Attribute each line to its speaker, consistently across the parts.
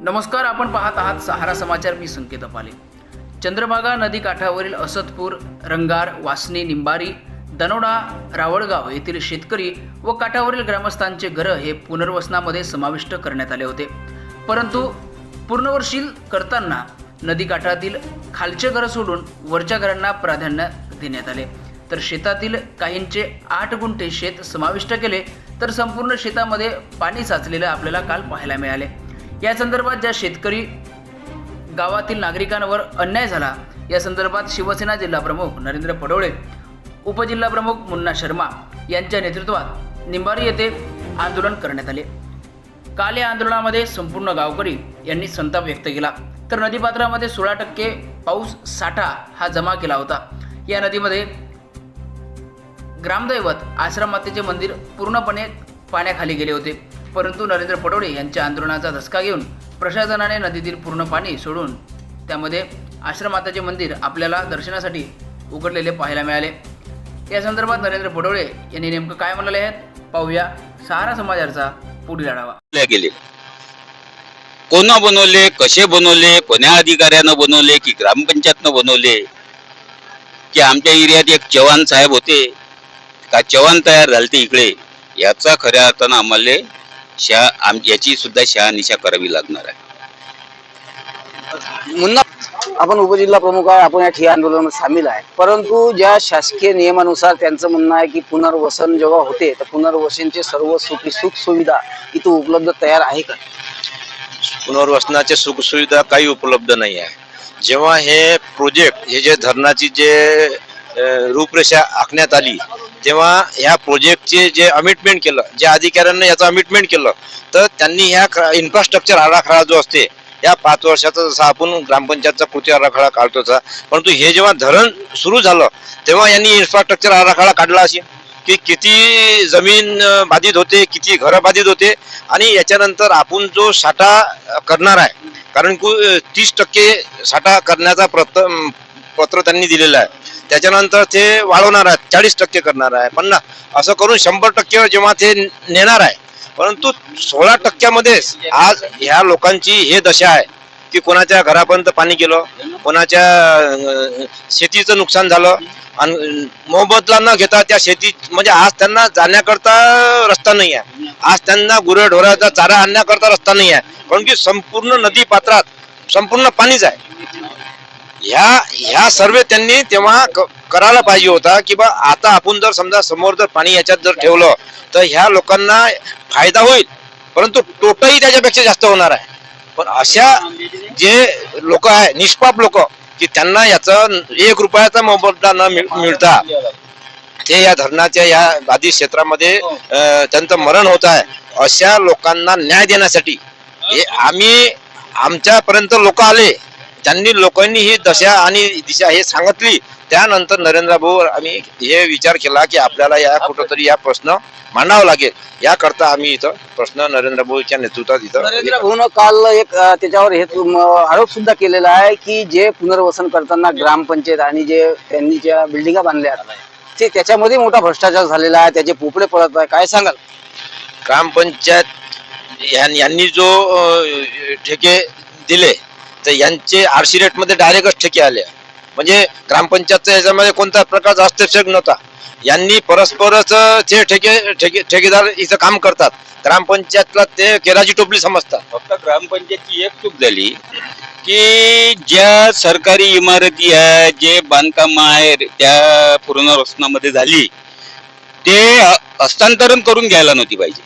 Speaker 1: नमस्कार आपण पाहत आहात सहारा समाचार. मी संकेत पाले चंद्रभागा नदी काठावरील असदपूर रंगार वासनी निंबारी दनोडा रावळगाव येथील शेतकरी व काठावरील ग्रामस्थांचे घरं हे पुनर्वसनामध्ये समाविष्ट करण्यात आले होते. परंतु पूर्णवर्षील करताना नदीकाठातील खालचे घरं सोडून वरच्या घरांना प्राधान्य देण्यात आले. तर शेतातील काहींचे आठ गुंठे शेत समाविष्ट केले तर संपूर्ण शेतामध्ये पाणी साचलेलं आपल्याला काल पाहायला मिळाले. या संदर्भात ज्या शेतकरी गावातील नागरिकांवर अन्याय झाला या संदर्भात शिवसेना जिल्हाप्रमुख नरेंद्र पडोळे उपजिल्हाप्रमुख मुन्ना शर्मा यांच्या नेतृत्वात निंबारी येथे आंदोलन करण्यात आले. काल या आंदोलनामध्ये संपूर्ण गावकरी यांनी संताप व्यक्त केला. तर नदीपात्रामध्ये सोळा टक्के पाऊस साठा हा जमा केला होता. या नदीमध्ये ग्रामदैवत आश्रम मातेचे मंदिर पूर्णपणे पाण्याखाली गेले होते. परंतु नरेंद्र पटोळे यांच्या आंदोलनाचा धसका घेऊन प्रशासनाने नदीतील पूर्ण पाणी सोडून त्यामध्ये आश्रमाताचे मंदिर आपल्याला दर्शनासाठी उघडलेले पाहायला मिळाले. या संदर्भात नरेंद्र पटोळे यांनी नेमकं काय म्हणाले आहेत? पाहूया सहारा समाजाचा पुढील आढावा.
Speaker 2: गेले. कोण बनवले कसे बनवले कोण्या अधिकाऱ्यानं बनवले की ग्रामपंचायतनं बनवले? की आमच्या एरियात एक चव्हाण साहेब होते? का चव्हाण तयार झाले ते इकडे? याचा खऱ्या अर्थानं आम्हाला शहा आम याची सुद्धा शहानिशा करावी लागणार आहे.
Speaker 3: मुन्ना आपण उपजिल्हा प्रमुख आहे आपण या ठिय्या आंदोलनात सामील आहे. परंतु ज्या शासकीय नियमानुसार त्यांचं म्हणणं आहे की पुनर्वसन जेव्हा होते तर पुनर्वसनचे सर्व सुख सुख सुविधा इथं उपलब्ध तयार आहे का?
Speaker 4: पुनर्वसनाच्या सुखसुविधा काही उपलब्ध नाही आहे. जेव्हा हे प्रोजेक्ट हे जे धरणाची जे रूपरेषा आखण्यात आली. तेव्हा ह्या प्रोजेक्टचे जे अमिटमेंट केलं ज्या अधिकाऱ्यांना याचं अमिटमेंट केलं तर त्यांनी ह्या इन्फ्रास्ट्रक्चर आराखडा जो असते या पाच वर्षाचा जसा आपण ग्रामपंचायतचा कृती आराखडा काढतोचा परंतु हे जेव्हा धरण सुरू झालं तेव्हा यांनी इन्फ्रास्ट्रक्चर आराखडा काढला असेल की किती जमीन बाधित होते किती घरं बाधित होते आणि याच्यानंतर आपण जो साठा करणार आहे कारण की तीस टक्के साठा करण्याचा प्रत पत्र त्यांनी दिलेलं आहे. त्याच्यानंतर ते वाढवणार आहे चाळीस टक्के करणार आहे पन्नास. असं करून शंभर टक्के जेव्हा ते नेणार आहे. परंतु सोळा टक्क्यामध्ये आज ह्या लोकांची हे दशा आहे की कोणाच्या घरापर्यंत पाणी गेलं कोणाच्या शेतीचं नुकसान झालं आणि मोबदला न घेता त्या शेती म्हणजे आज त्यांना जाण्याकरता रस्ता नाही आहे. आज त्यांना गुरेढोराचा चारा आणण्याकरता रस्ता नाही आहे. कारण की संपूर्ण नदी पात्रात संपूर्ण पाणीच आहे. ह्या ह्या सर्वे त्यांनी तेव्हा क- करायला पाहिजे होता की बा आता आपण जर समजा समोर जर पाणी याच्यात जर ठेवलं तर ह्या लोकांना फायदा होईल. परंतु तोटाही त्याच्यापेक्षा जास्त होणार आहे. पण अशा जे लोक आहे निष्पाप लोक की त्यांना याचा एक रुपयाचा मोबदला न मिळ- मिळता ते या धरणाच्या या बाधित क्षेत्रामध्ये त्यांचं मरण होत आहे. अशा लोकांना न्याय देण्यासाठी हे आम्ही आमच्यापर्यंत लोक आले. त्यांनी लोकांनी ही दशा आणि दिशा हे सांगितली त्यानंतर नरेंद्र भाऊ आम्ही हे विचार केला की आपल्याला या कुठंतरी या प्रश्न मांडावा लागेल. याकरता आम्ही इथं प्रश्न नरेंद्र भाऊच्या नेतृत्वात
Speaker 3: नरेंद्र
Speaker 4: इथं
Speaker 3: भाऊन काल एक त्याच्यावर हे आरोप सुद्धा केलेला आहे की जे पुनर्वसन करताना ग्रामपंचायत आणि जे त्यांनी ज्या बिल्डिंगा बांधल्या ते त्याच्यामध्ये मोठा भ्रष्टाचार झालेला आहे त्याचे पोपडे पडत आहे काय सांगाल?
Speaker 4: ग्रामपंचायत यांनी जो ठेके तर यांचे आरशी रेटमध्ये डायरेक्टच ठेके आले. म्हणजे ग्रामपंचायतच्या याच्यामध्ये कोणता प्रकारचा हस्तक्षेप नव्हता. यांनी परस्परच ते ठेके ठेके ठेकेदार इथं काम करतात ग्रामपंचायतला ते केराची टोपली समजतात.
Speaker 2: फक्त ग्रामपंचायतची एक चूक झाली की ज्या सरकारी इमारती आहे जे बांधकाम आहे त्या पुनर्वसनामध्ये झाली ते ह- हस्तांतरण करून घ्यायला नव्हती पाहिजे.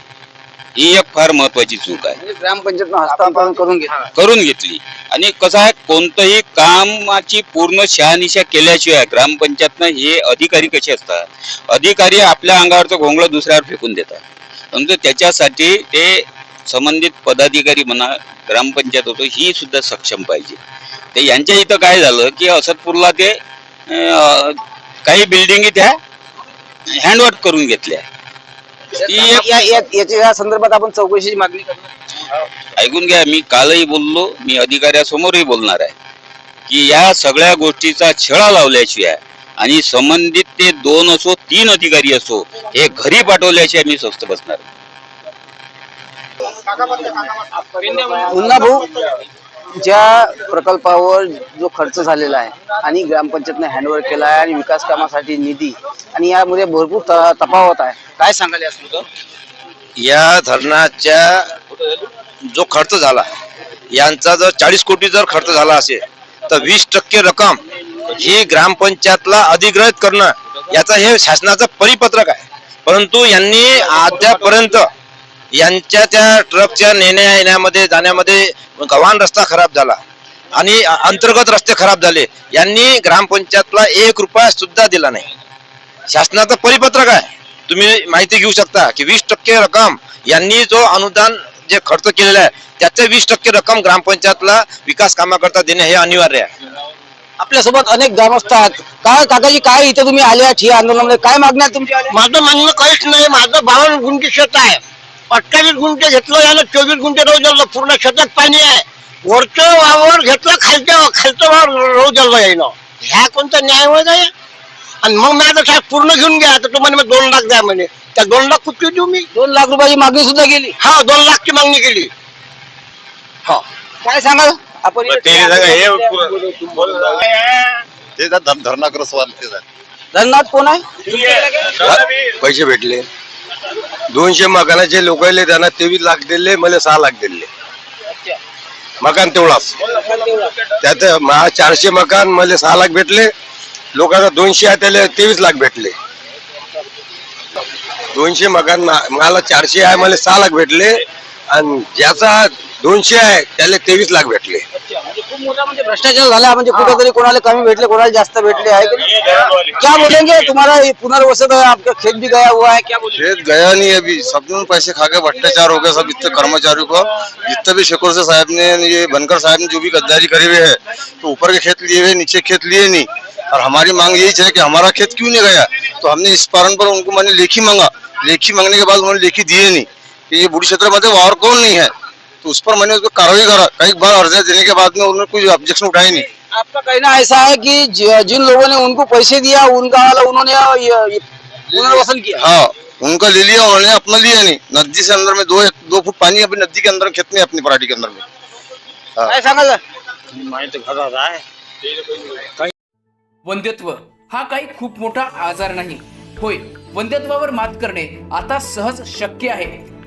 Speaker 2: ही एक फार महत्वाची चूक आहे.
Speaker 3: म्हणजे ग्रामपंचायतनं हस्तांतरण करून घेतलं.
Speaker 2: करून घेतली. आणि कसं आहे कोणतंही कामाची पूर्ण शहानिशा केल्याशिवाय ग्रामपंचायतनं हे अधिकारी कसे असतात? अधिकारी आपल्या अंगावरचं घोंगडं दुसऱ्यावर फेकून देतात. परंतु त्याच्यासाठी ते संबंधित पदाधिकारी म्हणा ग्रामपंचायत होतो ही सुद्धा सक्षम पाहिजे. ते यांच्या इथं काय झालं की असदपूरला ते काही बिल्डिंगी त्या हँडवर्क करून घेतल्या. ती एक
Speaker 3: या- या- याच्या या संदर्भात आपण चौकशीची मागणी करणार
Speaker 2: ऐकून घ्या मी कालही बोललो मी अधिकाऱ्यासमोरही बोलणार आहे की या सगळ्या गोष्टीचा छळा लावल्याशिवाय आणि संबंधित ते दोन असो तीन अधिकारी असो हे घरी पाठवल्याशिवाय मी स्वस्त बसणार नाही.
Speaker 3: पुन्हा भाऊ. ज्या प्रकल्पावर जो खर्च झालेला आहे आणि ग्रामपंचायतने हँडओव्हर केला आहे आणि विकास कामासाठी निधी आणि यामध्ये भरपूर त- तफावत आहे काय सांगाल या संदर्भात?
Speaker 4: या धरणाच्या जो खर्च झाला यांचा जर चाळीस कोटी जर खर्च झाला असेल तर वीस टक्के रक्कम ही ग्रामपंचायतला अधिग्रहित करणं याचा हे शासनाचं परिपत्रक आहे परंतु यांनी अद्यापर्यंत यांच्या त्या ट्रकच्या नेण्या येण्यामध्ये जाण्यामध्ये गव्हाण रस्ता खराब झाला. आणि अंतर्गत रस्ते खराब झाले. यांनी ग्रामपंचायतला एक रुपया सुद्धा दिला नाही. शासनाचं परिपत्रक आहे. तुम्ही माहिती घेऊ शकता की वीस टक्के रक्कम यांनी जो अनुदान जे खर्च केलेला आहे त्याचे वीस टक्के रक्कम ग्रामपंचायतला विकास कामाकरता देणे हे अनिवार्य आहे.
Speaker 3: आपल्यासोबत अनेक ग्रामस्थ आहेत. काय काकाजी काय इथे तुम्ही आले ठिया आंदोलनामध्ये काय मागण्या आहेत तुमच्या
Speaker 5: माझं म्हणणं काहीच नाही. माझं बावन्न गुंठे शेत आहे. अठ्ठावीस गुंठे घेतलं यानं चोवीस गुंठे रोज जळलं पूर्ण शेतात पाणी आहे. वरचं वावर घेतलं खालच्या खालचं वावर रोज जळलं यायनं ह्या कोणता न्याय होय काय आणि मग मी आता साहेब पूर्ण घेऊन घ्या तर तुम्हाला मी दोन लाख द्या म्हणे. त्या दोन लाख कुठे देऊ मी?
Speaker 3: दोन लाख रुपयाची मागणी सुद्धा केली.
Speaker 5: हा दोन लाखची मागणी केली.
Speaker 3: हो. काय सांगाल? आपण
Speaker 6: ते त्या धर- धरणाग्रस्त वाले
Speaker 3: धरणात कोण आहे.
Speaker 4: पैसे भेटले. दोनशे मकानाचे लोकांले त्यांना तेवीस लाख दिले मला सहा लाख दिले. मकान तेवढाच. त्यात चारशे मकान मला सहा लाख भेटले. लोकांना दोनशे आहे त्याला तेवीस लाख भेटले. दोनशे मकान मला चारशे आहे मला सहा लाख भेटले. आणि ज्याचा दोनशे आहे त्याला तेवीस लाख भेटले.
Speaker 3: म्हणजे खूप मोठा म्हणजे भ्रष्टाचार झाला म्हणजे कुठेतरी कोणाला कमी भेटले कोणाला जास्त भेटले आहे की नाही? क्या बोलेंगे? तुम्हारा ये पुनर्वसन है आपका खेत भी गया हुआ है क्या बोलेंगे?
Speaker 6: खेत गया नहीं अभी सब लोग पैसे खा के भ्रष्टाचार हो गया सब इतने कर्मचारियों को। जितने भी शेखर से साहब ने ये बनकर साहब ने जो भी गद्दारी करी हुई है तो ऊपर के खेत लिए हुए नीचे खेत लिए नहीं। और हमारी मांग यही है कि हमारा खेत क्यों नहीं गया? तो हमने इस कारण पर उनको मैंने लेखी मांगा। लेखी मांगने के बाद उन्होंने लेखी दिए नहीं कि ये बुढ़ी क्षेत्र में और कौन नहीं है? तो उस पर मैंने उसको कार्रवाई करा। कई बार अर्जियां देने के बाद में उन्होंने कोई ऑब्जेक्शन उठाई नहीं।
Speaker 3: आपका कहना ऐसा है कि जिन लोगों ने उनको पैसे दिया उनका वाला उन्होंने ये- ये पुनर्वसन किया?
Speaker 6: हाँ उनका ले लिया उन्होंने अपना लिया नहीं। नदी से अंदर में दो दो फुट पानी अपनी नदी के अंदर खेत में अपनी पराठी के अंदर में।
Speaker 3: काय सांगाल
Speaker 1: वंध्यत्व हा काही खूप मोठा आजार नाही. होय वंध्यत्वावर मात करणे आता सहज शक्य आहे.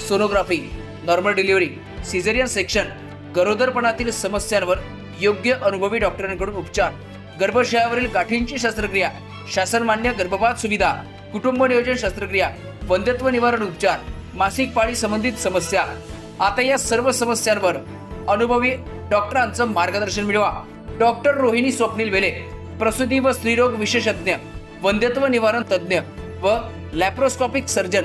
Speaker 1: Sonography normal delivery caesarean section गरोदरपणातील समस्यांवर योग्य अनुभवी डॉक्टरांकडून उपचार गर्भाशयावरील गाठींची शस्त्रक्रिया शासनमान्य गर्भपात सुविधा कुटुंब नियोजन शस्त्रक्रिया वंध्यत्व निवारण उपचार मासिक पाळी संबंधित समस्या. आता या सर्व समस्यांवर अनुभवी डॉक्टरांचं मार्गदर्शन मिळवा. डॉक्टर रोहिणी स्वप्नील वेले प्रसूती व स्त्रीरोग विशेषज्ञ वंध्यत्व निवारण तज्ज्ञ व लॅप्रोस्कॉपिक सर्जन